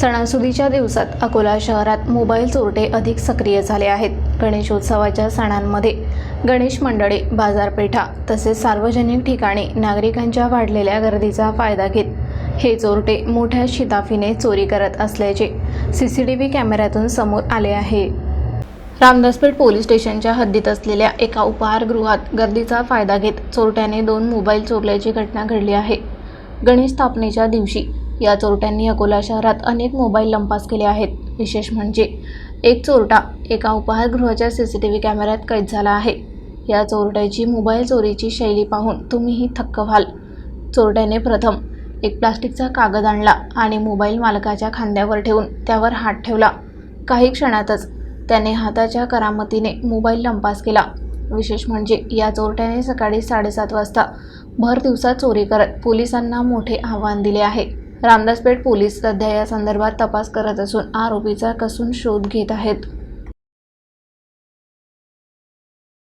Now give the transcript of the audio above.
सणासुदीच्या दिवसात अकोला शहरात मोबाईल चोरटे अधिक सक्रिय झाले आहेत. गणेशोत्सवाच्या सणांमध्ये गणेश मंडळे बाजारपेठा तसेच सार्वजनिक ठिकाणी नागरिकांच्या वाढलेल्या गर्दीचा फायदा घेत हे चोरटे मोठ्या शिताफीने चोरी करत असल्याचे सी सी टी व्ही कॅमेऱ्यातून समोर आले आहे. रामदासपेठ पोलीस स्टेशनच्या हद्दीत असलेल्या एका उपहारगृहात गर्दीचा फायदा घेत चोरट्याने दोन मोबाईल चोरल्याची घटना घडली आहे. गणेश स्थापनेच्या दिवशी या चोरट्यांनी अकोला शहरात अनेक मोबाईल लंपास केले आहेत. विशेष म्हणजे एक चोरटा एका उपहारगृहाच्या सी सी टी व्ही कॅमेऱ्यात कैद झाला आहे. या चोरट्याची मोबाईल चोरीची शैली पाहून तुम्हीही थक्क व्हाल. चोरट्याने प्रथम एक प्लास्टिकचा कागद आणला आणि मोबाईल मालकाच्या खांद्यावर ठेवून त्यावर हात ठेवला. काही क्षणातच त्याने हाताच्या करामतीने मोबाईल लंपास केला. विशेष म्हणजे या चोरट्याने सकाळी साडेसात वाजता भर दिवसात चोरी करत पोलिसांना मोठे आव्हान दिले आहे. रामदासपेठ पोलीस सध्या या संदर्भात तपास करत असून आरोपीचा कसून शोध घेत आहेत.